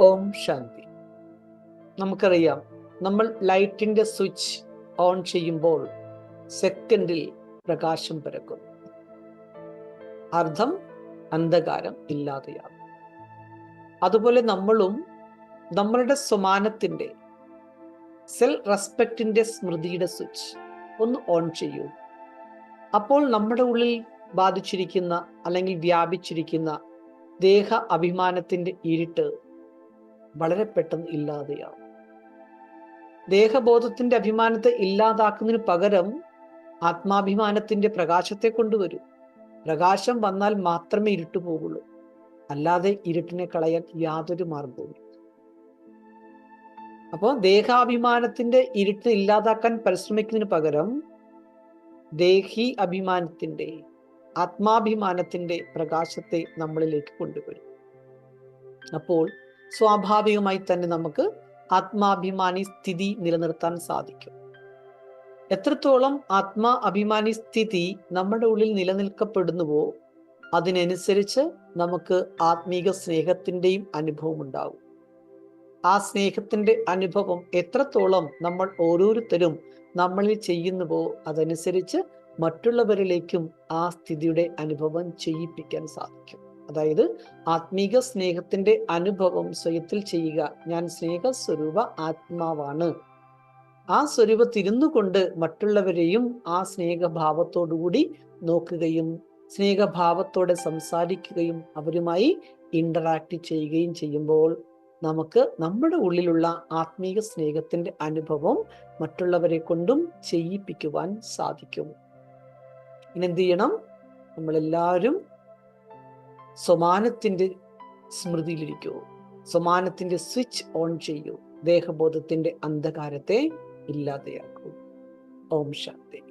ഓം ശാന്തി. നമുക്കറിയാം നമ്മൾ ലൈറ്റിന്റെ സ്വിച്ച് ഓൺ ചെയ്യുമ്പോൾ സെക്കൻഡിൽ പ്രകാശം പരക്കും അർത്ഥം അന്ധകാരം ഇല്ലാതെയാകും അതുപോലെ നമ്മളും നമ്മളുടെ സ്വമാനത്തിന്റെ സെൽ റെസ്പെക്റ്റിന്റെ സ്മൃതിയുടെ സ്വിച്ച് ഒന്ന് ഓൺ ചെയ്യൂ. അപ്പോൾ നമ്മുടെ ഉള്ളിൽ ബാധിച്ചിരിക്കുന്ന അല്ലെങ്കിൽ വ്യാപിച്ചിരിക്കുന്ന ദേഹ അഭിമാനത്തിന്റെ ഇരുട്ട് വളരെ പെട്ടെന്ന് ഇല്ലാതെയാവും ദേഹബോധത്തിന്റെ അഭിമാനത്തെ ഇല്ലാതാക്കുന്നതിന് പകരം ആത്മാഭിമാനത്തിന്റെ പ്രകാശത്തെ കൊണ്ടുവരും. പ്രകാശം വന്നാൽ മാത്രമേ ഇരുട്ട് പോകുള്ളൂ അല്ലാതെ ഇരുട്ടിനെ കളയാൻ യാതൊരു മാർഗവും അപ്പോൾ ദേഹാഭിമാനത്തിന്റെ ഇരുട്ട് ഇല്ലാതാക്കാൻ പരിശ്രമിക്കുന്നതിന് പകരം ദേഹി അഭിമാനത്തിന്റെ ആത്മാഭിമാനത്തിന്റെ പ്രകാശത്തെ നമ്മളിലേക്ക് കൊണ്ടുവരും. അപ്പോൾ സ്വാഭാവികമായി തന്നെ നമുക്ക് ആത്മാഭിമാനി സ്ഥിതി നിലനിർത്താൻ സാധിക്കും. എത്രത്തോളം ആത്മാ അഭിമാനി സ്ഥിതി നമ്മുടെ ഉള്ളിൽ നിലനിൽക്കപ്പെടുന്നുവോ അതിനനുസരിച്ച് നമുക്ക് ആത്മീക സ്നേഹത്തിന്റെയും അനുഭവം ഉണ്ടാവും ആ സ്നേഹത്തിന്റെ അനുഭവം എത്രത്തോളം നമ്മൾ ഓരോരുത്തരും നമ്മളിൽ ചെയ്യുന്നുവോ അതനുസരിച്ച് മറ്റുള്ളവരിലേക്കും ആ സ്ഥിതിയുടെ അനുഭവം ചെയ്യിപ്പിക്കാൻ സാധിക്കും. അതായത് ആത്മീക സ്നേഹത്തിന്റെ അനുഭവം സ്വയത്തിൽ ചെയ്യുക. ഞാൻ സ്നേഹസ്വരൂപ ആത്മാവാണ്. ആ സ്വരൂപ കൊണ്ട് മറ്റുള്ളവരെയും ആ സ്നേഹഭാവത്തോടുകൂടി നോക്കുകയും സ്നേഹഭാവത്തോടെ സംസാരിക്കുകയും അവരുമായി ഇന്ററാക്ട് ചെയ്യുകയും ചെയ്യുമ്പോൾ നമുക്ക് നമ്മുടെ ഉള്ളിലുള്ള ആത്മീയ സ്നേഹത്തിന്റെ അനുഭവം മറ്റുള്ളവരെ കൊണ്ടും ചെയ്യിപ്പിക്കുവാൻ സാധിക്കും. ഇനി എന്ത് ചെയ്യണം? നമ്മളെല്ലാവരും സ്വമാനത്തിന്റെ സ്മൃതിയിലിരിക്കൂ. സ്വമാനത്തിന്റെ സ്വിച്ച് ഓൺ ചെയ്യൂ. ദേഹബോധത്തിന്റെ അന്ധകാരത്തെ ഇല്ലാതെയാക്കൂ. ഓം ശാന്തി.